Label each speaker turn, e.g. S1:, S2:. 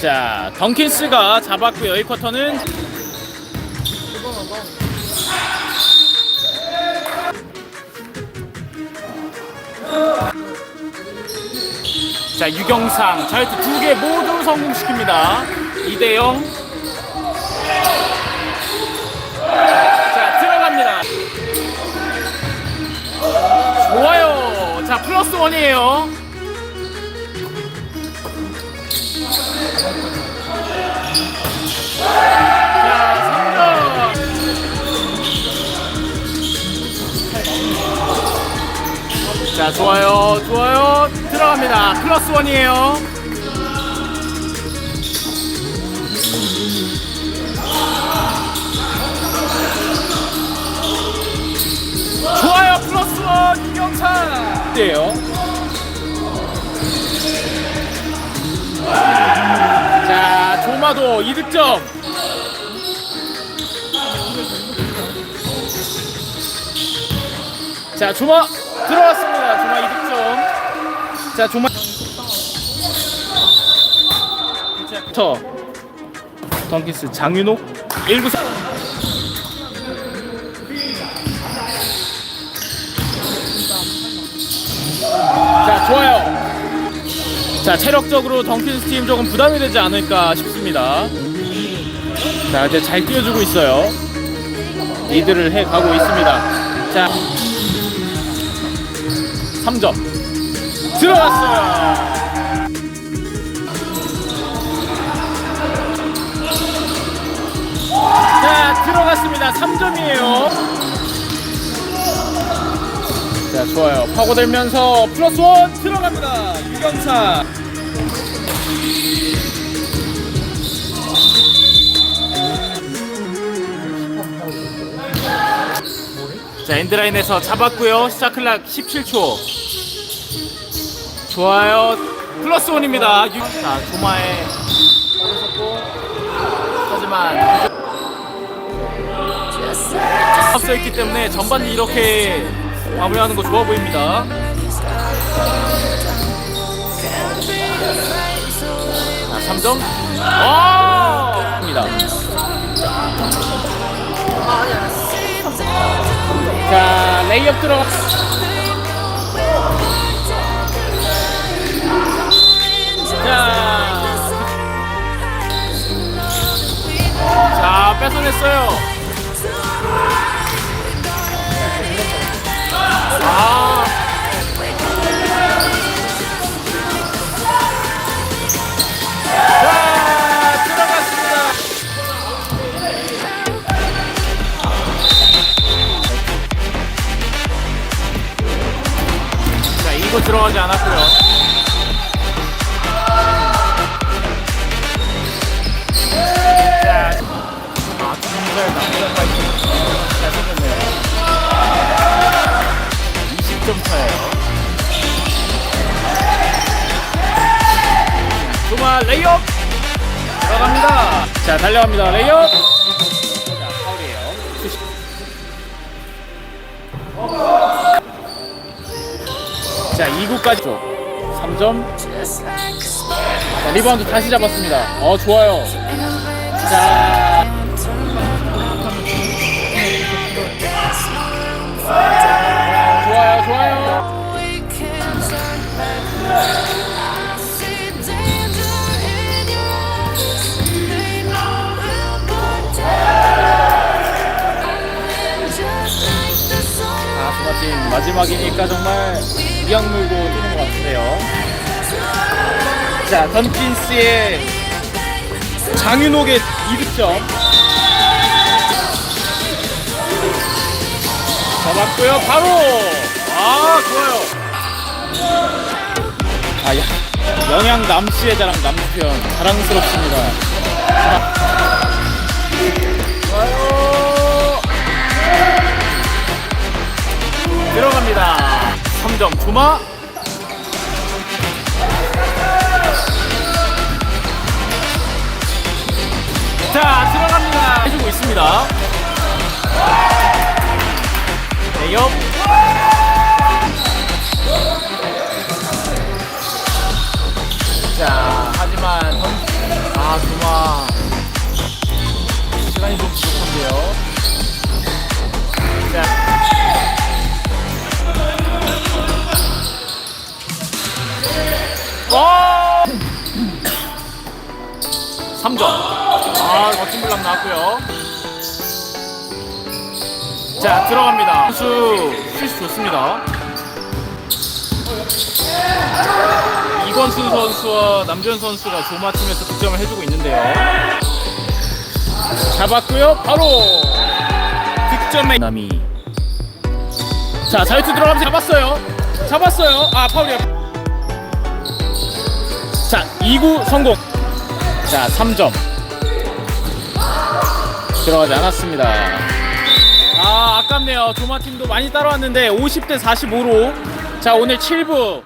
S1: 자, 덩킨스가 잡았고요. 1쿼터는 자, 유경상 자유투 두 개 모두 성공시킵니다. 2대 0. 자, 들어갑니다. 좋아요. 자, 플러스 원이에요. 자, 좋아요. 좋아요. 들어갑니다. 플러스 원이에요. 좋아요. 플러스 원 유경찬. 예요. 자, 조마도 2득점. 자, 조마 들어왔습니다. 조마 2득점. 자, 조마 터 덩키스 장윤옥 1구 4 자, 좋아요. 자, 체력적으로 덩킨스 팀 조금 부담이 되지 않을까 싶습니다. 자, 이제 잘 뛰어주고 있어요. 리드를 해 가고 있습니다. 자, 3점. 들어갔어요. 자, 들어갔습니다. 3점이에요. 자, 좋아요. 파고들면서 플러스 원 들어갑니다. 유경사. 자, 엔드라인에서 잡았고요. 시작 클락 17초. 좋아요. 플러스 원입니다. 유... 자, 조마에 떨어졌고. 하지만 앞서 있기 때문에 전반이 이렇게 마무리하는 거 좋아 보입니다. 자, 3점. 아! 입니다. 자, 레이업 들어가. 자, 뺏어냈어요. 아. 이거 들어가지 않았고요. 아, 정말 남자가 잘 생겼네요. 20점 차예요. 조마 레이업 들어갑니다. 자 달려갑니다. 레이업. 자 파울이에요. 슛. 자 2구까지 쪽 3점. 자 리바운드 다시 잡았습니다. 어 좋아요. 자 마지막이니까 정말 이악 물고 뛰는 것 같은데요. 자 던킨스의 장윤옥의 2득점. 잡았고요 바로! 아 좋아요. 아 야, 영양 남씨의 자랑 남편. 자랑스럽습니다. 좋아 들어갑니다. 3점 주마. 자, 들어갑니다. 해주고 있습니다. 대역. 자, 하지만 아, 주마. 시간이 좀 부족한데요. 블락 나왔고요. 자, 들어갑니다. 선수 슛 좋습니다. 이건순 선수와 남준 선수가 조마 팀에서 득점을 해주고 있는데요. 잡았고요. 바로 득점의 남이. 자, 자유투 들어가면 잡았어요. 잡았어요. 아, 파울이야. 자, 2구 성공. 자, 3점. 들어가지 않았습니다. 아, 아깝네요. 조마 팀도 많이 따라왔는데 50대 45로. 자, 오늘 7부